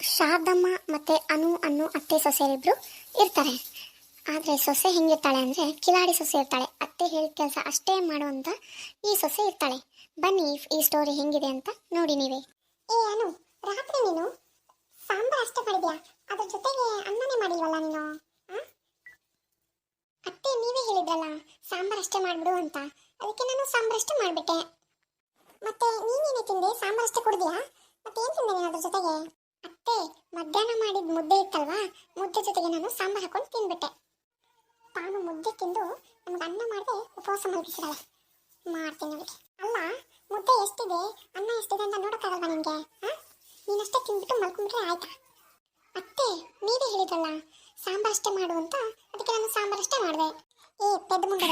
ಶಾರದಮ್ಮ ಮತ್ತೆ ಅನು ಅನ್ನೋ ಅತ್ತೆ ಸೊಸೆಯರಿಬ್ಬರು ಇರ್ತಾರೆ. ಆದರೆ ಸೊಸೆ ಹೆಂಗಿರ್ತಾಳೆ ಅಂದರೆ ಕಿಲಾಡಿ ಸೊಸೆ ಇರ್ತಾಳೆ. ಅತ್ತೆ ಹೇಳಿದ ಕೆಲಸ ಅಷ್ಟೇ ಮಾಡುವಂಥ ಈ ಸೊಸೆ ಇರ್ತಾಳೆ. ಬನ್ನಿ ಈ ಸ್ಟೋರಿ ಹೆಂಗಿದೆ ಅಂತ ನೋಡಿ ನೀವೇ. ಏ ಅನು, ರಾತ್ರಿ ನೀನು? ಸಾಂಬಾರ್ ಅಷ್ಟೇ ಮಾಡಿದ್ಯಾ? ಅದ್ರ ಜೊತೆಗೆ ಅನ್ನನೇ ಮಾಡಿಲ್ವಲ್ಲ ನೀನು? ಅತ್ತೆ ನೀವೇ ಹೇಳಿದ್ರಲ್ಲ, ಸಾಂಬಾರ್ ಅಷ್ಟೇ ಮಾಡ್ಬಿಡು ಅಂತ. ಅದಕ್ಕೆ ನಾನು ಸಾಂಬಾರ್ ಅಷ್ಟೇ ಮಾಡ್ಬಿಟ್ಟೆ. ಮತ್ತೆ ನೀನೇನೆ ತಿಂದೆ? ಸಾಂಬಾರ್ ಅಷ್ಟೇ ಕುಡಿದ್ಯಾ? ಮತ್ತೆ ಏನು ತಿಂದೆ ನೀನು ಅದ್ರ ಜೊತೆಗೆ? ಅತ್ತೆ, ಮಧ್ಯಾಹ್ನ ಮಾಡಿದ ಮುದ್ದೆ ಇತ್ತಲ್ವಾ? ಮುದ್ದೆ ಜೊತೆಗೆ ನಾನು ಸಾಂಬಾರ್ ಹಾಕೊಂಡು ತಿಂದ್ಬಿಟ್ಟೆ. ತಾನು ಮುದ್ದೆ ತಿಂದು ನಮ್ಗೆ ಅನ್ನ ಮಾಡದೆ ಉಪವಾಸ ಮಲಗಿಸಿದಾಳೆ ಮಾಡ್ತೀನಿ ನೋಡಿ ಅಲ್ಲ, ಮುದ್ದೆ ಎಷ್ಟಿದೆ? ಅನ್ನ ಎಷ್ಟಿದೆ ಅಂತ ನೋಡೋಕ್ಕಾಗಲ್ವಾ ನಿಮಗೆ ನೀನಷ್ಟೇ ತಿಂದ್ಬಿಟ್ಟು ಮಲ್ಕೊಂಡ್ರೆ ಆಯ್ತಾ? ಅತ್ತೆ, ನೀವೇ ಹೇಳಿದ್ರಲ್ಲ, ಸಾಂಬಾರ್ ಅಷ್ಟೇ ಮಾಡು ಅಂತ, ಅದಕ್ಕೆ ನಾನು ಸಾಂಬಾರ್ ಅಷ್ಟೇ ಮಾಡಿದೆ. ಏ, ಪೆದ್ದು ಮುಂದೆ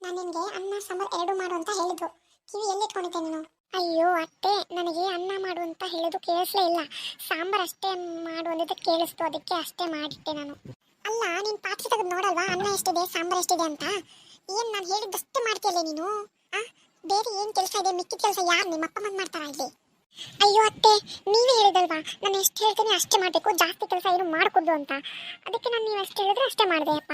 ನಾನು ನಿನಗೆ ಅನ್ನ, ಸಾಂಬಾರ್ ಎರಡು ಮಾಡು ಅಂತ ಹೇಳಿದ್ರು ಕಿವಿ ಎಲ್ಲಿ ಇಟ್ಕೊಂಡಿದ್ದೆ ನೀನು? ಅಯ್ಯೋ, ಅತ್ತೆ, ನನಗೆ ಅನ್ನ ಮಾಡು ಅಂತ ಹೇಳೋದು ಕೇಳಿಸ್ಲೇ ಇಲ್ಲ. ಸಾಂಬಾರ್ ಅಷ್ಟೇ ಮಾಡು ಅಂದಿದ್ದು ಕೇಳಿಸ್ತು, ಅದಕ್ಕೆ ಅಷ್ಟೇ ಮಾಡಿಟ್ಟೆ ನಾನು. ಅಲ್ಲ, ನೀನು ಪಾತ್ರೆ ತೆಗೆದು ನೋಡಲ್ವಾ? ಅನ್ನ ಎಷ್ಟಿದೆ, ಸಾಂಬಾರ್ ಎಷ್ಟಿದೆ ಅಂತ? ಏನು ನಾನು ಹೇಳಿದ್ದಷ್ಟೇ ಮಾಡ್ತೀಯಲ್ಲ ನೀನು? ಆ? ಬೇರೆ ಏನು ಕೆಲಸ ಇದೆ? ಮಿಕ್ಕಿದ ಕೆಲಸ ಯಾರು? ನಿಮ್ಮ ಅಪ್ಪ ಅಮ್ಮ ಮಾಡ್ತಾರ ಇಲ್ಲಿ? ಅಯ್ಯೋ, ಅತ್ತೆ, ನೀವೇ ಹೇಳಿದಲ್ವಾ? ನಾನು ಎಷ್ಟು ಹೇಳ್ತೀನಿ ಅಷ್ಟೇ ಮಾಡಬೇಕು, ಜಾಸ್ತಿ ಕೆಲಸ ಏನು ಮಾಡ್ಕೊಡ್ದು ಅಂತ. ಅದಕ್ಕೆ ನಾನು ನೀವು ಎಷ್ಟು ಹೇಳಿದ್ರೆ ಅಷ್ಟೇ ಮಾಡಿದೆ, ಅಪ್ಪ.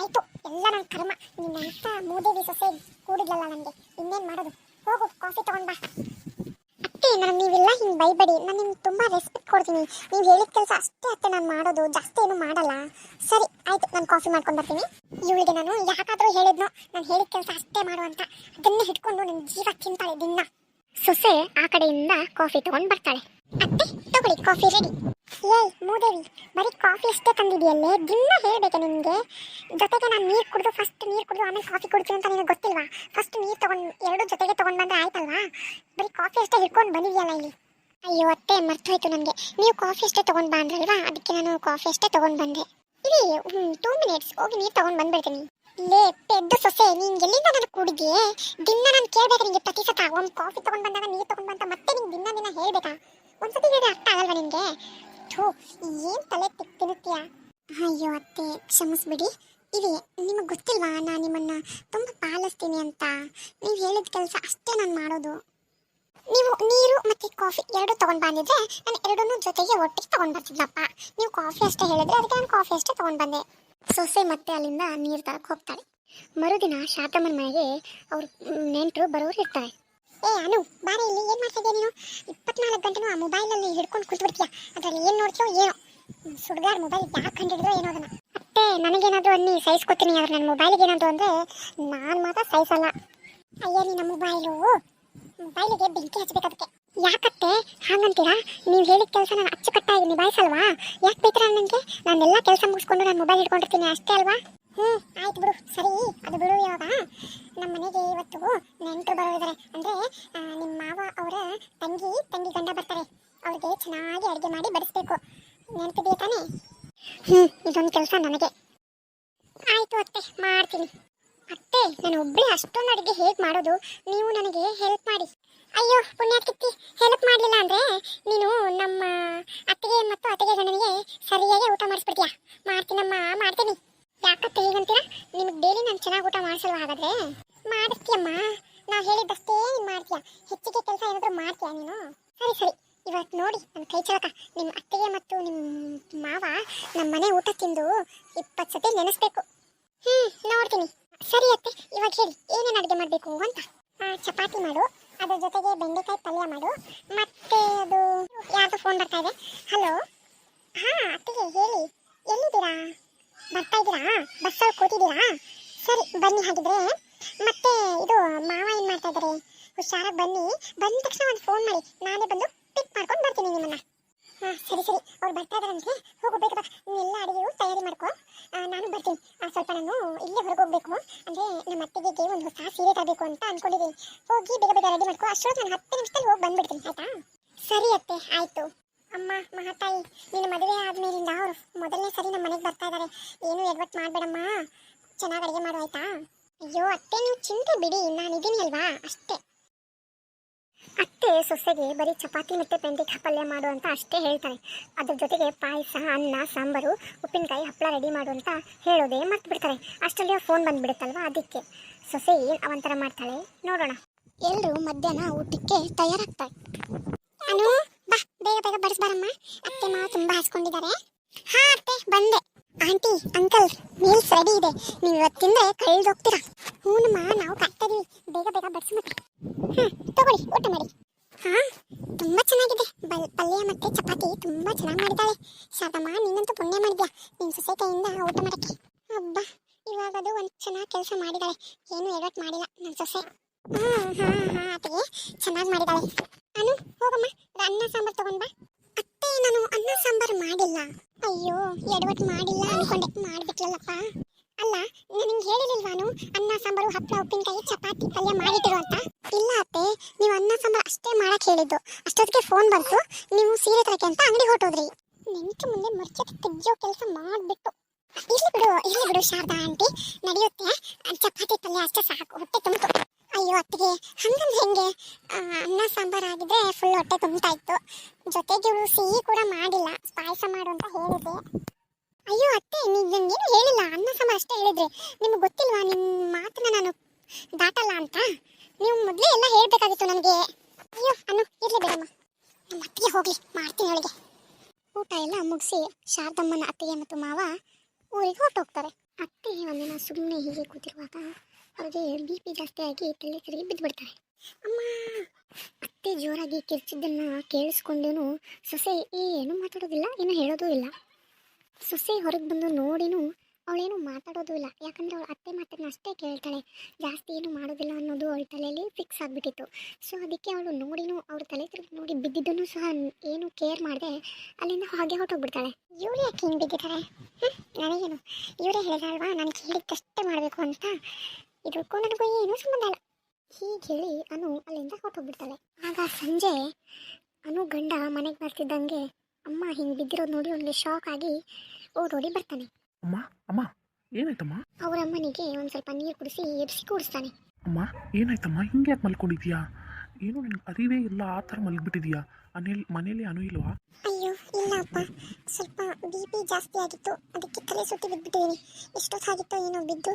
ಆಯಿತು, ಎಲ್ಲ ನನ್ನ ಕರ್ಮ. ನಿನ್ನ ಅಂತ ಮೂದೇವಿ ಸೊಸೆ ಕೂಡಿದ್ಲಲ್ಲ ನನಗೆ ಇನ್ನೇನು ಮಾಡೋದು? ಹೋಗು ಕಾಫಿ ತಗೊಂಡ್ ಬಾ. ಅತ್ತೆ, ನಾನು ನೀವೆಲ್ಲ, ಹಿಂಗೆ ಬೈಬೇಡಿ. ನಾನು ನಿಮ್ಗೆ ತುಂಬಾ ರೆಸ್ಪೆಕ್ಟ್ ಕೊಡ್ತೀನಿ. ನೀವು ಹೇಳಿದ ಕೆಲಸ ಅಷ್ಟೇ ಅತ್ತೆ, ನಾನು ಮಾಡೋದು. ಜಾಸ್ತಿ ಏನು ಮಾಡಲ್ಲ. ಸರಿ, ಆಯ್ತು, ನಾನು ಕಾಫಿ ಮಾಡ್ಕೊಂಡು ಬರ್ತೀನಿ. ಇವಳಿಗೆ ನಾನು ಯಾಕಾದರೂ ಹೇಳಿದ್ನೋ, ನಾನು ಹೇಳಿದ ಕೆಲಸ ಅಷ್ಟೇ ಮಾಡು ಅಂತ. ಅದನ್ನೇ ಹಿಡ್ಕೊಂಡು ನನ್ನ ಜೀವ ತಿಂತಾಳೆ ದಿನ. ಸೊಸೆ ಆ ಕಡೆಯಿಂದ ಕಾಫಿ ತಗೊಂಡು ಬರ್ತಾಳೆ. ಅತ್ತೆ, ತಗೊಳ್ಳಿ ಕಾಫಿ ರೆಡಿ ಏಯ್, ಮೂದೇವಿ, ಬರೀ ಕಾಫಿ ಅಷ್ಟೇ ತಂದಿದೆಯಲ್ಲೇ? ದಿನ ಹೇಳ್ಬೇಕಾ ನಿಮಗೆ ಜೊತೆಗೆ ನಾನು ನೀರು ಕುಡಿದು ಫಸ್ಟ್ ನೀರು ಕುಡಿದು ಆಮೇಲೆ ಕಾಫಿ ಕುಡ್ತೀನಿ ಅಂತ ನಿನಗೆ ಗೊತ್ತಿಲ್ವಾ? ಫಸ್ಟ್ ನೀರು ತಗೊಂಡು, ಎರಡು ಜೊತೆಗೆ ತಗೊಂಡು ಬಂದರೆ ಆಯ್ತಲ್ವಾ? ಬರೀ ಕಾಫಿ ಅಷ್ಟೇ ಹಿಡ್ಕೊಂಡು ಬಂದಿದೆಯಲ್ಲ ಇಲ್ಲಿ? ಅಯ್ಯೋ ಅತ್ತೆ, ಮರ್ತೋಯ್ತು ನನಗೆ. ನೀವು ಕಾಫಿ ಅಷ್ಟೇ ತೊಗೊಂಡು ಬಂದ್ರಲ್ವಾ ಅದಕ್ಕೆ ನಾನು ಕಾಫಿ ಅಷ್ಟೇ ತೊಗೊಂಡು ಬಂದೆ. ಇಲ್ಲಿ ಟೂ ಮಿನಿಟ್ಸ್ ಹೋಗಿ ನೀರು ತೊಗೊಂಡು ಬಂದ್ಬಿಡ್ತೀನಿ. ಲೇ, ಪೆದ್ದು ಸೊಸೆ, ನೀನು ಎಲ್ಲಿಂದ ನಾನು ಕುಡಿದೆ ದಿನ ನಾನು ಕೇಳಬೇಕು ನಿಮಗೆ ಪ್ರತಿ ಸತ. ಒಂದು ಕಾಫಿ ತಗೊಂಡ್ ಬಂದಾಗ ನೀರು ತೊಗೊಂಡು ಬಂತ, ಮತ್ತೆ ನಿಂಗೆ ದಿನ ದಿನ ಹೇಳ್ಬೇಕಾ? ಒಂದ್ಸತಿ ಹೇಳಿದ್ರೆ ಅರ್ಥ ಆಗಲ್ವಾ ನಿಮಗೆ ಥೂ, ಏನ್ ತಲೆ ತಿನ್ನುತ್ತೀಯಾ? ಅಯ್ಯೋ ಅತ್ತೆ, ಕ್ಷಮಿಸ್ಬಿಡಿ. ಇದೆ ನಿಮಗೆ ಗೊತ್ತಿಲ್ವಾ ನಾನು ನಿಮ್ಮನ್ನ ತುಂಬ ಪಾಲಿಸ್ತೀನಿ ಅಂತ? ನೀವು ಹೇಳಿದ ಕೆಲಸ ಅಷ್ಟೇ ನಾನು ಮಾಡೋದು. ನೀವು ನೀರು ಮತ್ತೆ ಕಾಫಿ ಎರಡು ತಗೊಂಡ್ ಬಂದಿದ್ರೆ ನಾನು ಎರಡನ್ನೂ ಜೊತೆಗೆ ಒಟ್ಟಿಗೆ ತಗೊಂಡ್ ಬರ್ತಿದ್ನಪ್ಪ. ನೀವು ಕಾಫಿ ಅಷ್ಟೇ ಹೇಳಿದ್ರೆ ಅದಕ್ಕೆ ನಾನು ಕಾಫಿ ಅಷ್ಟೇ ತಗೊಂಡ್ ಬಂದೆ. ಸೊಸೆ ಮತ್ತೆ ಅಲ್ಲಿಂದ ನೀರು ತರಕ್ಕೆ ಹೋಗ್ತಾಳೆ. ಮರುದಿನ ಶಾತಮ್ಮನ ಮನೆಗೆ ಅವ್ರ ನೆಂಟರು ಬರೋರು ಇರ್ತಾರೆ. ಏ, ಅನು, ಬಾರೆ ಇಲ್ಲಿ ಏನು ಮಾಡ್ತಾ ನೀನು? ಇಪ್ಪತ್ನಾಲ್ಕು ಗಂಟೆನೂ ಆ ಮೊಬೈಲಲ್ಲಿ ಹಿಡ್ಕೊಂಡು ಕೂತ್ಬಿಡ್ತೀಯ? ಅದ್ರಲ್ಲಿ ಏನು ನೋಡ್ತೀಯೋ ಏನೋ. ಸುಡ್ಗಾರ್ ಮೊಬೈಲ್ ಯಾಕೆ ಕಂಡಿಡಿದ್ರೋ ಏನೋ ಅದನ್ನ. ಅತ್ತೆ, ನನಗೇನಾದರೂ ಅನ್ನಿ ಸಹಿಸ್ಕೊತೀನಿ ಆದರೆ ನನ್ನ ಮೊಬೈಲ್ಗೆ ಏನಾದರೂ ಅಂದರೆ ನಾನು ಮಾತ್ರ ಸಹಿಸಲ್ಲ ಅಯ್ಯ ನಿನ್ನ ಮೊಬೈಲು. ಮೊಬೈಲಿಗೆ ಬೆಂಕಿ ಹಚ್ಚಬೇಕದಕ್ಕೆ ಯಾಕತ್ತೆ? ಹಾಗಂತೀರಾ? ನೀವು ಹೇಳಿದ ಕೆಲಸ ನಾನು ಅಚ್ಚುಕಟ್ಟಾಗಿ ನಿಭಾಯಿಸಲ್ವಾ? ಯಾಕೆ ಬೇಕಾರ ನನಗೆ ನಾನೆಲ್ಲ ಕೆಲಸ ಮುಗಿಸ್ಕೊಂಡು ನಾನು ಮೊಬೈಲ್ ಹಿಡ್ಕೊಂಡಿರ್ತೀನಿ ಅಷ್ಟೇ ಅಲ್ವಾ? ಹ್ಮ್, ಆಯ್ತು ಬಿಡು. ಸರಿ, ಅದು ಬಿಡು ಇವಾಗ. ನಮ್ಮ ಮನೆಗೆ ಇವತ್ತು ನೆಂಟರು ಬರೋದಿದ್ದಾರೆ ಅಂದ್ರೆ ನಿಮ್ಮ ಮಾವ ಅವರ ತಂಗಿ ತಂಗಿ ಗಂಡ ಬರ್ತಾರೆ. ಅವ್ರಿಗೆ ಚೆನ್ನಾಗಿ ಅಡುಗೆ ಮಾಡಿ ಬಡಿಸ್ಬೇಕು. ನೆನಪಿದೆಯಾ ತಾನೇ? ಹ್ಞೂ ಇದೊಂದು ಕೆಲಸ ನನಗೆ ಆಯ್ತು ಅತ್ತೆ, ಮಾಡ್ತೀನಿ. ಅತ್ತೆ, ನಾನು ಒಬ್ಬಳೇ ಅಷ್ಟೊಂದು ಅಡುಗೆ ಹೇಗೆ ಮಾಡೋದು? ನೀವು ನನಗೆ ಹೆಲ್ಪ್ ಮಾಡಿ. ಅಯ್ಯೋ ಪುಣ್ಯ ಹೆಲ್ಪ್ ಮಾಡಲಿಲ್ಲ ಅಂದ್ರೆ ನೀನು ನಮ್ಮ ಅತ್ತಿಗೆ ಮತ್ತು ಅತ್ತಿಗೆ ಗಂಡನಿಗೆ ಸರಿಯಾಗಿ ಊಟ ಮಾಡಿಸ್ಬಿಡ್ತೀಯಾ ಮಾಡ್ತೀನಮ್ಮ ಮಾಡ್ತೀನಿ ಯಾಕತ್ತೆ ಹೀಗಂತೀರಾ ನಿಮಗೆ ಡೈಲಿ ನಾನು ಚೆನ್ನಾಗಿ ಊಟ ಮಾಡಿಸಲ್ವಾ ಹಾಗಾದ್ರೆ ಮಾಡಿಸ್ತೀಯಮ್ಮ ನಾ ಹೇಳಿದ್ದಷ್ಟೇ ನೀನು ಮಾಡ್ತೀಯ ಹೆಚ್ಚಿಗೆ ಕೆಲಸ ಏನಾದರೂ ಮಾಡ್ತೀಯಾ ನೀನು ಸರಿ ಸರಿ ಇವತ್ತು ನೋಡಿ ನನ್ನ ಕೈ ಚಳಕ ನಿಮ್ಮ ಅತ್ತೆಗೆ ಮತ್ತು ನಿಮ್ಮ ಮಾವ ನಮ್ಮ ಮನೆ ಊಟ ತಿಂದು ಇಪ್ಪತ್ತು ಸತಿ ನೆನೆಸ್ಬೇಕು. ಹ್ಮ್ ನೋಡ್ತೀನಿ. ಸರಿ ಅತ್ತೆ, ಇವಾಗ ಹೇಳಿ, ಏನೇನು ಅಡುಗೆ ಮಾಡಬೇಕು ಅಂತ. ಚಪಾತಿ ಮಾಡು, ಅದ್ರ ಜೊತೆಗೆ ಬೆಂಡೆಕಾಯಿ ಪಲ್ಯ ಮಾಡು, ಮತ್ತೆ ಅದು ಯಾರು ಫೋನ್ ಬರ್ತಾ ಇದೆ. ಹಲೋ ಹಾ, ಅತ್ತಿಗೆ, ಹೇಳಿ, ಎಲ್ಲಿದ್ದೀರಾ? ಬರ್ತಾ ಇದ್ದೀರಾ? ಬಸ್ಸಲ್ಲಿ ಕೂತಿದ್ದೀರಾ? ಸರಿ, ಬನ್ನಿ ಹಾಗಿದ್ರೆ. ಮತ್ತೆ ಇದು, ಮಾವ ಏನು ಮಾಡ್ತಾ ಇದ್ದಾರೆ ಹುಷಾರಾಗಿ ಬನ್ನಿ. ಬಂದ ತಕ್ಷಣ ಒಂದು ಫೋನ್ ಮಾಡಿ, ನಾನೇ ಬಂದು ಪಿಕ್ ಮಾಡ್ಕೊಂಡು ಬರ್ತೀನಿ ನಿಮ್ಮನ್ನ. ಹಾ, ಸರಿ ಸರಿ. ಅವ್ರು ಬರ್ತಾ ಇದಾರಂತೆ ಹೋಗು ಬೇಗ ಬಾ ಎಲ್ಲ ಅಡುಗೆಯು ತಯಾರಿ ಮಾಡ್ಕೊ. ನಾನು ಬರ್ತೀನಿ. ಸ್ವಲ್ಪ ನಾನು ಇಲ್ಲೇ ಹೊರಗೆ ಅಂದ್ರೆ ನಮ್ಮ ಅತ್ತಿಗೆಗೆ ಒಂದು ಹೊಸ ಸೀರೆ ತರಬೇಕು ಅಂತ ಅಂದ್ಕೊಂಡಿದ್ದೀನಿ ಹೋಗಿ ಬೇಗ ಬೇಗ ರೆಡಿ ಮಾಡ್ಕೊ. ಅಷ್ಟೊತ್ತು ನಾನು ಹತ್ತು ನಿಮಿಷದಲ್ಲಿ ಹೋಗಿ ಬಂದ್ಬಿಡ್ತೀನಿ, ಆಯ್ತಾ? ಸರಿ ಅತ್ತೆ, ಆಯಿತು. ಅಮ್ಮ, ಮಹಾತಾಯಿ, ನಿನ್ನ ಮದುವೆ ಆದಮೇಲಿಂದ ಅವರು ಮೊದಲನೇ ಸರಿ ನಮ್ಮ ಮನೆಗೆ ಬರ್ತಾ ಇದ್ದಾರೆ ಏನು ಎಡವಟ್ಟು ಮಾಡಬೇಡಮ್ಮ. ಚೆನ್ನಾಗಿ ಅಡುಗೆ ಮಾಡು, ಆಯಿತಾ? ಅಯ್ಯೋ, ಅತ್ತೆ, ನೀವು ಚಿಂತೆ ಬಿಡಿ. ನಾನು ಇದೀನಿ ಅಲ್ವಾ? ಅಷ್ಟೇ. ಅತ್ತೆ ಸೊಸೆಗೆ ಬರೀ ಚಪಾತಿ ಮತ್ತು ಬೆಂಡೆಕಾಯಿ ಪಲ್ಯ ಮಾಡು ಅಂತ ಅಷ್ಟೇ ಹೇಳ್ತಾರೆ. ಅದ್ರ ಜೊತೆಗೆ ಪಾಯಸ, ಅನ್ನ, ಸಾಂಬಾರು, ಉಪ್ಪಿನಕಾಯಿ ಹಪ್ಪಳ ರೆಡಿ ಮಾಡು ಅಂತ ಹೇಳೋದೇ ಮರ್ತು ಬಿಡ್ತಾರೆ ಅಷ್ಟರಲ್ಲಿ ಫೋನ್ ಬಂದ್ಬಿಡುತ್ತಲ್ವ ಅದಕ್ಕೆ? ಸೊಸೆ ಏನು ಅವಂತರ ಮಾಡ್ತಾಳೆ? ನೋಡೋಣ. ಎಲ್ಲರೂ ಮಧ್ಯಾಹ್ನ ಊಟಕ್ಕೆ ತಯಾರಾಗ್ತಾರೆ. ಬಾ, ಬೇಗ ಬೇಗ ಬಡಿಸ್ಬಾರಮ್ಮ ಅತ್ತೆ ಮಾವ ತುಂಬಾ ಹಚ್ಕೊಂಡಿದ್ದಾರೆ. ಹಾ, ಅತ್ತೆ, ಬಂದೆ. ಆಂಟಿ ಅಂಕಲ್ ಮೀಲ್ಸ್ ರೆಡಿ ಇದೆ. ನೀವು ಇವತ್ತಿಂದ ಕಳ್ದೋಗ್ತೀರಾ ಹ್ಞೂನಮ್ಮ, ನಾವು ಕಾಯ್ತಾ ಇದೀವಿ. ಬೇಗ ಬೇಗ ಬಡಿಸಿ ಮತ್ತೆ. ಹಾ, ತಗೊಳ್ಳಿ, ಊಟ ಮಾಡಿ. ಹಾಂ, ತುಂಬ ಚೆನ್ನಾಗಿದೆ. ಬಲ್, ಪಲ್ಯ ಮತ್ತೆ ಚಪಾತಿ ತುಂಬ ಚೆನ್ನಾಗಿ ಮಾಡಿದ್ದಾಳೆ. ಶಾರದಮ್ಮ, ನೀನಂತೂ ಪುಣ್ಯ ಮಾಡಿದ್ಯಾ? ನಿನ್ನ ಸೊಸೆ ಕೈಯಿಂದ ಊಟ ಮಾಡಕ್ಕೆ. ಹಬ್ಬ ಇವಾಗ ಅದು ಒಂದು ಚೆನ್ನಾಗಿ ಕೆಲಸ ಮಾಡಿದ್ದಾಳೆ ಏನು ಎಡವಟ್ ಮಾಡಿಲ್ಲ ನನ್ನ ಸೊಸೆ. ಹಾಂ ಹಾಂ ಹಾಂ, ಅತ್ತಿಗೆ ಚೆನ್ನಾಗಿ ಮಾಡಿದ್ದಾಳೆ ನಾನು ಹೋಗಮ್ಮ, ಅನ್ನ ಸಾಂಬಾರ್ ತಗೊಂಡ್ಬಾ ಅತ್ತೆ, ನಾನು ಅನ್ನ ಸಾಂಬಾರ್ ಮಾಡಿಲ್ಲ. ಅಯ್ಯೋ, ಎಡವಟ್ ಮಾಡಿಲ್ಲ ಅನ್ಕೊಂಡೆ. ಮಾಡ್ಬಿಟ್ಲಲ್ಲಪ್ಪ. ಅಲ್ಲ ನಿಮ್ಗೆ ಹೇಳಿರ್ಲಿಲ್ವಾನು ಅನ್ನ, ಸಾಂಬಾರು ಹಪ್ಪಳ ಉಪ್ಪಿನಕಾಯಿ, ಚಪಾತಿ, ಪಲ್ಯ ಮಾಡಿಟ್ಟಿರು ಅಂತ? ಇಲ್ಲ ಅತ್ತೆ, ನೀವು ಅನ್ನ, ಸಾಂಬಾರು ಅಷ್ಟೇ ಮಾಡಕ್ ಹೇಳಿದ್ದು. ಅಷ್ಟೊತ್ತಿಗೆ ಫೋನ್ ಬಂತು ನೀವು ಸೀರೆ ತರಕ್ಕೆ ಅಂತ ಅಂಗಡಿ ಹೊರಟೋದ್ರಿ ನೆಂಟು ಮುಂದೆ ಮರ್ಚಕ್ಕೆ ತೆಗಿಯೋ ಕೆಲಸ ಮಾಡ್ಬಿಟ್ಟು ಇರ್ಲಿ ಬಿಡು ಇರ್ಲಿ ಬಿಡು ಶಾರದಾ ಆಂಟಿ ನಡೆಯುತ್ತೆ ಅಹ್, ಚಪಾತಿ ಪಲ್ಯ ಅಷ್ಟೇ ಸಾಕು ಹೊಟ್ಟೆ ತುಂಬಿತು ಅಯ್ಯೋ ಅತ್ತಿಗೆ ಹಂಗಂದ್ರೆ ಹೆಂಗೆ ಆ, ಅನ್ನ ಸಾಂಬಾರ್ ಆಗಿದ್ರೆ ಫುಲ್ ಇತ್ತು ಜೊತೆಗೆ ಇವಳು ಸಿಹಿ ಕೂಡ ಮಾಡಿಲ್ಲ. ಪಾಯಸ ಮಾಡು ಅಂತ ಹೇಳಿದೆ ಅಯ್ಯೋ ಅತ್ತೆ ನೀವು ನನಗೇನು ಹೇಳಿಲ್ಲ. ಅನ್ನ ಸಮ ಅಷ್ಟೇ ಹೇಳಿದ್ರೆ. ನಿಮ್ಗೆ ಗೊತ್ತಿಲ್ವಾ ನಿಮ್ಮ ಮಾತನ್ನ ನಾನು ದಾಟಲ್ಲ ಅಂತ? ನೀವು ಮೊದಲೇ ಎಲ್ಲ ಹೇಳಬೇಕಾಗಿತ್ತು ನನಗೆ. ಅಯ್ಯೋ, ಅನ್ನು, ಇರ್ಲಿ ಬೇಡಮ್ಮ. ನಮ್ಮ ಅತ್ತಿಗೆ ಹೋಗ್ಲಿ, ಮಾಡ್ತೀನಿ ಅವಳಿಗೆ. ಊಟ ಎಲ್ಲ ಮುಗಿಸಿ ಶಾರದಮ್ಮನ ಅತ್ತಿಗೆ ಮತ್ತು ಮಾವ ಊರಿಗೆ ಹೊರಟೋಗ್ತಾರೆ. ಅತ್ತೆ ಒಂದಿನ ಸುಮ್ಮನೆ ಹೀಗೆ ಕೂತಿರುವಾಗ ಅವರಿಗೆ ಬಿ ಪಿ ಜಾಸ್ತಿ ಆಗಿ ತಲೆ ಬಿದ್ದು ಬಿದ್ದುಬಿಡ್ತಾರೆ ಅಮ್ಮ, ಅತ್ತೆ ಜೋರಾಗಿ ಕಿರ್ಚಿದ್ದನ್ನ ಕೇಳಿಸ್ಕೊಂಡೇನು ಸೊಸೆ ಏನು ಮಾತಾಡೋದಿಲ್ಲ ಏನು ಹೇಳೋದೂ ಇಲ್ಲ. ಸೊಸೆ ಹೊರಗೆ ಬಂದು ನೋಡಿನೂ ಅವಳೇನು ಮಾತಾಡೋದು ಇಲ್ಲ. ಯಾಕಂದ್ರೆ ಅವಳು ಅತ್ತೆ ಮಾತನ್ನ ಅಷ್ಟೇ ಕೇಳ್ತಾಳೆ. ಜಾಸ್ತಿ ಏನು ಮಾಡೋದಿಲ್ಲ ಅನ್ನೋದು ಅವಳ ತಲೆಯಲ್ಲಿ ಫಿಕ್ಸ್ ಆಗಿಬಿಟ್ಟಿತ್ತು. ಸೊ ಅದಕ್ಕೆ ಅವಳು ನೋಡಿನೂ ಅವ್ರ ತಲೆ ತಿರುಗಿ ನೋಡಿ ಬಿದ್ದಿದ್ದನ್ನು ಸಹ ಏನು ಕೇರ್ ಮಾಡದೆ, ಅಲ್ಲಿಂದ ಹಾಗೆ ಹೊರಟೋಗ್ಬಿಡ್ತಾಳೆ. ಇವ್ರು ಯಾಕೆ ಹಿಂಗೆ ಬಿದ್ದಿದ್ದಾರೆ? ನನಗೇನು? ಇವರೇ ಹೇಳಿದಲ್ವಾ ನನಗೆ ಹೇಳಿದ್ದಷ್ಟೇ ಮಾಡಬೇಕು ಅಂತ? ಇದಕ್ಕೂ ನನಗೂ ಏನೂ ಸಂಬಂಧ ಇಲ್ಲ. ಹೀಗೆ ಹೇಳಿ ಅನು ಅಲ್ಲಿಂದ ಹೊರಟೋಗ್ಬಿಡ್ತಾಳೆ. ಆಗ ಸಂಜೆ ಅನು ಗಂಡ ಮನೆಗೆ ಬರ್ತಿದ್ದಂಗೆ ಅಮ್ಮ ಹಿಂಗೆ ಬಿದ್ದಿರೋದು ನೋಡಿ ಒಂದು ಶಾಕ್ ಆಗಿ ಓಡೋಡಿ ಬರ್ತಾನೆ. ಅಮ್ಮ ಅಮ್ಮ ಏನಾಯ್ತಮ್ಮ? ಅವ್ರ ಅಮ್ಮನಿಗೆ ಒಂದು ಸ್ವಲ್ಪ ನೀರು ಕುಡಿಸಿ ಎಬ್ಸಿ ಕೂಡಿಸ್ತಾನೆ. ಅಮ್ಮ ಏನಾಯ್ತಮ್ಮ? ಹಿಂಗೆ ಯಾಕೆ ಮಲ್ಕೊಂಡಿದ್ಯಾ? ಏನು ನಿನ್ಗೆ ಅರಿವೇ ಇಲ್ಲ ಆ ಥರ ಮಲ್ಗಿಬಿಟ್ಟಿದ್ಯಾ? ಅನಿಲ್ ಮನೇಲಿ ಅನು ಇಲ್ವಾ? ಅಯ್ಯೋ ಇಲ್ಲ ಅಪ್ಪ ಸ್ವಲ್ಪ ಬಿ ಪಿ ಜಾಸ್ತಿ ಆಗಿತ್ತು. ಅದಕ್ಕೆ ತಲೆ ಸುತ್ತಿ ಬಿದ್ದುಬಿಟ್ಟಿದ್ದೀನಿ ಎಷ್ಟೊತ್ತಾಗಿತ್ತೋ ಏನೋ ಬಿದ್ದು.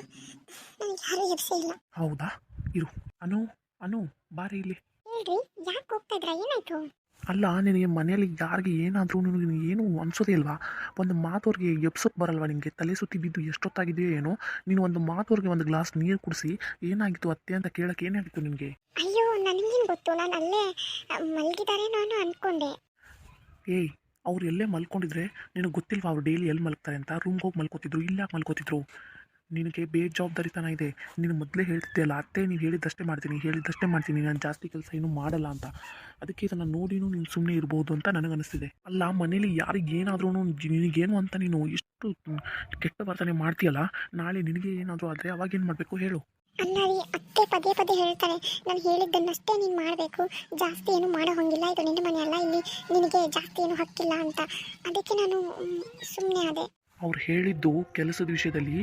ನನಗೆ ಯಾರೂ ಎಬ್ಸೇ ಇಲ್ಲ. ಹೌದಾ? ಇರು. ಅನು ಅನು ಬಾರಿ ಇಲ್ಲಿ. ಹೇಳ್ರಿ ಯಾಕೆ ಹೋಗ್ತಾ ಇದ್ರಾ? ಏನಾಯ್ತು? ಅಲ್ಲ ನಿನಗೆ ಮನೆಯಲ್ಲಿ ಯಾರಿಗೆ ಏನಾದರೂ ನಿನಗೆ ಏನು ಅನ್ಸೋದೇ ಇಲ್ವಾ? ಒಂದು ಮಾತವ್ರಿಗೆ ಎಬ್ಸೋಕೆ ಬರಲ್ವಾ ನಿಮಗೆ ತಲೆ ಸುತ್ತಿ ಬಿದ್ದು ಎಷ್ಟೊತ್ತಾಗಿದೆಯೋ ಏನೋ? ನೀನು ಒಂದು ಮಾತವ್ರಿಗೆ ಒಂದು ಗ್ಲಾಸ್ ನೀರು ಕುಡಿಸಿ ಏನಾಗಿತ್ತು ಅತ್ತೆ ಅಂತ ಕೇಳಕ್ಕೆ ಏನಾಗಿತ್ತು ನಿನಗೆ? ಅಯ್ಯೋ ನನಗೇನು ಗೊತ್ತು? ನಾನು ಅಲ್ಲೇ ಮಲಗಿದ್ದಾರೆ ನಾನು ಅನ್ಕೊಂಡೆ. ಏಯ್ ಅವ್ರು ಎಲ್ಲೇ ಮಲ್ಕೊಂಡಿದ್ರೆ ನಿನಗೆ ಗೊತ್ತಿಲ್ವಾ ಅವ್ರು ಡೈಲಿ ಎಲ್ಲಿ ಮಲ್ಕ್ತಾರೆ ಅಂತ? ರೂಮ್ಗೆ ಹೋಗಿ ಮಲ್ಕೋತಿದ್ರು ಇಲ್ಲ ಮಲ್ಕೋತಿದ್ರು? ನಿನಗೆ ಬೇಜವಾಬ್ದಾರಿತನ ಇದೆ. ನೀನು ಮೊದಲೇ ಹೇಳ್ತಿದ್ದೆಯಲ್ಲ ಅತ್ತೆ ನೀವು ಹೇಳಿದ್ದಷ್ಟೇ ಮಾಡ್ತೀನಿ ಹೇಳಿದ್ದಷ್ಟೇ ಮಾಡ್ತೀನಿ, ನಾನು ಜಾಸ್ತಿ ಕೆಲಸ ಏನೂ ಮಾಡಲ್ಲ ಅಂತ. ಅದಕ್ಕೆ ಇದನ್ನು ನೋಡಿನೂ ನೀನು ಸುಮ್ಮನೆ ಇರ್ಬೋದು ಅಂತ ನನಗನ್ನಿಸ್ತಿದೆ. ಅಲ್ಲ, ಮನೇಲಿ ಯಾರಿಗೆ ಏನಾದ್ರೂ ನಿನಗೇನು ಅಂತ ನೀನು ಇಷ್ಟು ಕೆಟ್ಟ ವರ್ತನೆ ಮಾಡ್ತೀಯಲ್ಲ, ನಾಳೆ ನಿನಗೆ ಏನಾದರೂ ಆದರೆ ಅವಾಗ ಏನು ಮಾಡಬೇಕು ಹೇಳು. ಅಲ್ಲ ರೀ ಅತ್ತೆ ಪದೇ ಪದೇ ಹೇಳ್ತಾರೆ ನಾನು ಹೇಳಿದ್ದನ್ನಷ್ಟೇ ನೀನು ಮಾಡಬೇಕು, ಜಾಸ್ತಿ ಏನು ಮಾಡೋ ಹಂಗಿಲ್ಲ, ಇದು ನಿನ್ನ ಮನೆಯಲ್ಲ ಇಲ್ಲಿ ನಿನಗೆ ಜಾಸ್ತಿ ಏನು ಹಕ್ಕಿಲ್ಲ ಅಂತ. ಅದಕ್ಕೆ ನಾನು ಸುಮ್ಮನೆ ಆದೆ. ಅವ್ರು ಹೇಳಿದ್ದು ಕೆಲಸದ ವಿಷಯದಲ್ಲಿ,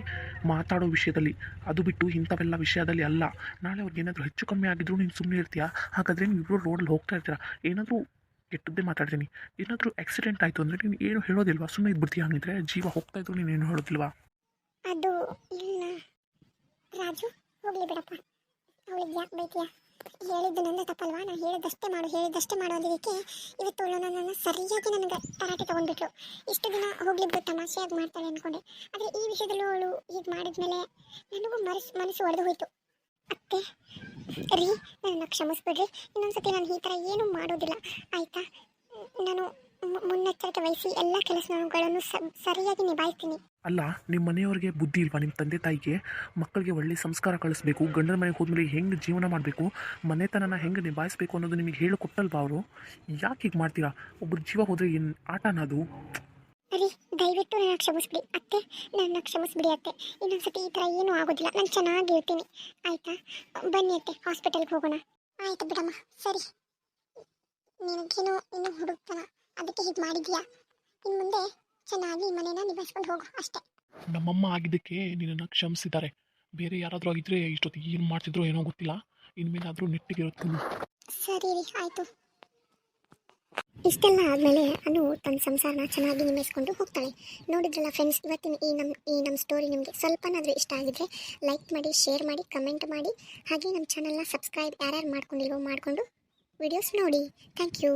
ಮಾತಾಡೋ ವಿಷಯದಲ್ಲಿ, ಅದು ಬಿಟ್ಟು ಇಂಥವೆಲ್ಲ ವಿಷಯದಲ್ಲಿ ಅಲ್ಲ. ನಾಳೆ ಅವ್ರಿಗೆ ಏನಾದರೂ ಹೆಚ್ಚು ಕಮ್ಮಿ ಆಗಿದ್ರು ನೀನು ಸುಮ್ಮನೆ ಇರ್ತೀಯಾ? ಹಾಗಾದರೆ ನೀವು ಇಬ್ಬರು ರೋಡಲ್ಲಿ ಹೋಗ್ತಾ ಇರ್ತೀರಾ? ಏನಾದರೂ ಕೆಟ್ಟದ್ದೇ ಮಾತಾಡ್ತೀನಿ. ಏನಾದರೂ ಆಕ್ಸಿಡೆಂಟ್ ಆಯಿತು ಅಂದರೆ ನೀನು ಏನು ಹೇಳೋದಿಲ್ವಾ? ಸುಮ್ಮನೆ ಇದ್ಬಿಡ್ತೀಯ ಹಂಗಿದ್ರೆ? ಜೀವ ಹೋಗ್ತಾ ಇದ್ರು ನೀನು ಏನು ಹೇಳೋದಿಲ್ವಾ? ಅದು ರಾಜು, ಹೋಗ್ಲಿ ಬಿಡಪ್ಪ. ಅವಳಿಗೆ ಯಾಕೆ ಬೈತೀಯ? ಹೇಳಿದ್ದು ನನ್ನ ತಪ್ಪಲ್ವಾ? ನಾನು ಹೇಳಿದ್ದಷ್ಟೇ ಮಾಡು ಹೇಳಿದ್ದಷ್ಟೇ ಮಾಡು ಅಂದಿದ್ದಕ್ಕೆ ಇವತ್ತು ನನ್ನನ್ನು ಸರಿಯಾಗಿ ನನಗೆ ತರಾಟೆ ತೊಗೊಂಡ್ಬಿಟ್ಲು. ಇಷ್ಟು ದಿನ ಹೋಗ್ಲಿ ಬಿಡು ತಮಾಷೆಯಾಗಿ ಮಾಡ್ತಾಳೆ ಅಂದ್ಕೊಂಡೆ. ಆದರೆ ಈ ವಿಷಯದಲ್ಲೂ ಅವಳು ಹೀಗೆ ಮಾಡಿದ್ಮೇಲೆ ನನಗೂ ಮನಸ್ಸು ಮನಸ್ಸು ಒಡೆದು ಹೋಯಿತು. ಅತ್ತೆ, ರೀ, ನನ್ನನ್ನು ಕ್ಷಮಿಸ್ಬಿಡ್ರಿ. ಇನ್ನೊಂದ್ಸತಿ ನಾನು ಈ ಥರ ಏನೂ ಮಾಡೋದಿಲ್ಲ. ಆಯಿತಾ? ನಾನು ಮುನ್ನೆಚ್ಚರಿಕೆ ವಹಿಸಿ ಎಲ್ಲ ಕೆಲಸಗಳನ್ನು ಸರಿಯಾಗಿ ನಿಭಾಯಿಸ್ತೀನಿ. ಅಲ್ಲ ನಿಮ್ಮ ಮನೆಯವ್ರಿಗೆ ಬುದ್ಧಿ ಇಲ್ವಾ? ನಿಮ್ಮ ತಂದೆ ತಾಯಿಗೆ ಮಕ್ಕಳಿಗೆ ಒಳ್ಳೆ ಸಂಸ್ಕಾರ ಕಳಿಸ್ಬೇಕು ಗಂಡನ ಮನೆಗೆ ಹೋದ್ಮೇಲೆ ಹೆಂಗೆ ಜೀವನ ಮಾಡಬೇಕು ಮನೆತನನ ಹೆಂಗೆ ನಿಭಾಯಿಸ್ಬೇಕು ಅನ್ನೋದು ನಿಮಗೆ ಹೇಳಿಕೊಟ್ಟಲ್ವಾ ಅವರು? ಯಾಕೆ ಹೀಗೆ ಮಾಡ್ತೀರಾ? ಒಬ್ಬರು ಜೀವ ಹೋದರೆ ಏನು ಆಟನ ಅದು? ರೀ ದಯವಿಟ್ಟು ನನ್ನ ಕ್ಷಮಿಸ್ಬಿಡಿ ಅತ್ತೆ ನನ್ನ ಕ್ಷಮಿಸ್ಬಿಡಿ ಅತ್ತೆ. ಇನ್ನೊಂದ್ಸತಿ ಈ ಥರ ಏನೂ ಆಗೋದಿಲ್ಲ ನಾನು ಚೆನ್ನಾಗಿ ಇರ್ತೀನಿ. ಆಯಿತಾ? ಬನ್ನಿ ಅತ್ತೆ ಹಾಸ್ಪಿಟಲ್ಗೆ ಹೋಗೋಣ. ಆಯಿತು ಬಿಡಮ್ಮ ಸರಿ. ನಿನಗೇನೋ ಇನ್ನೂ ಹುಡುಕ್ತಾನ. ಅದಕ್ಕೆ ಹೀಗೆ ಮಾಡಿದ್ಯಾ? ಇನ್ನು ಮುಂದೆ ಚೆನ್ನಾಗಿ ಮನೇನ ನಿಭಾಯಿಸ್ಕೊಂಡು ಹೋಗು ಅಷ್ಟೇ. ನಮ್ಮಮ್ಮ ಆಗಿದ್ದಕ್ಕೆ ನಿನ್ನನ್ನು ಕ್ಷಮಿಸಿದ್ದಾರೆ. ಬೇರೆ ಯಾರಾದರೂ ಆಗಿದ್ರೆ ಇಷ್ಟೊತ್ತು ಏನು ಮಾಡ್ತಿದ್ರು ಏನೋ ಗೊತ್ತಿಲ್ಲ. ಇನ್ಮೇಲಾದರೂ ನೆಟ್ಟಿಗಿರುತ್ತೆ ಸರಿ ರೀ ಆಯಿತು. ಇಷ್ಟೆಲ್ಲ ಆದಮೇಲೆ ಅನು ತನ್ನ ಸಂಸಾರನ ಚೆನ್ನಾಗಿ ನಿಭಾಯಿಸ್ಕೊಂಡು ಹೋಗ್ತಾಳೆ. ನೋಡಿದ್ರಲ್ಲ ಫ್ರೆಂಡ್ಸ್ ಇವತ್ತಿನ ಈ ನಮ್ಮ ಈ ನಮ್ಮ ಸ್ಟೋರಿ ನಿಮಗೆ ಸ್ವಲ್ಪನಾದರೂ ಇಷ್ಟ ಆಗಿದ್ರೆ ಲೈಕ್ ಮಾಡಿ ಶೇರ್ ಮಾಡಿ ಕಮೆಂಟ್ ಮಾಡಿ. ಹಾಗೆ ನಮ್ಮ ಚಾನಲ್ನ ಸಬ್ಸ್ಕ್ರೈಬ್ ಯಾರ್ಯಾರು ಮಾಡ್ಕೊಂಡಿಲ್ವೋ ಮಾಡಿಕೊಂಡು ವಿಡಿಯೋಸ್ ನೋಡಿ. Thank you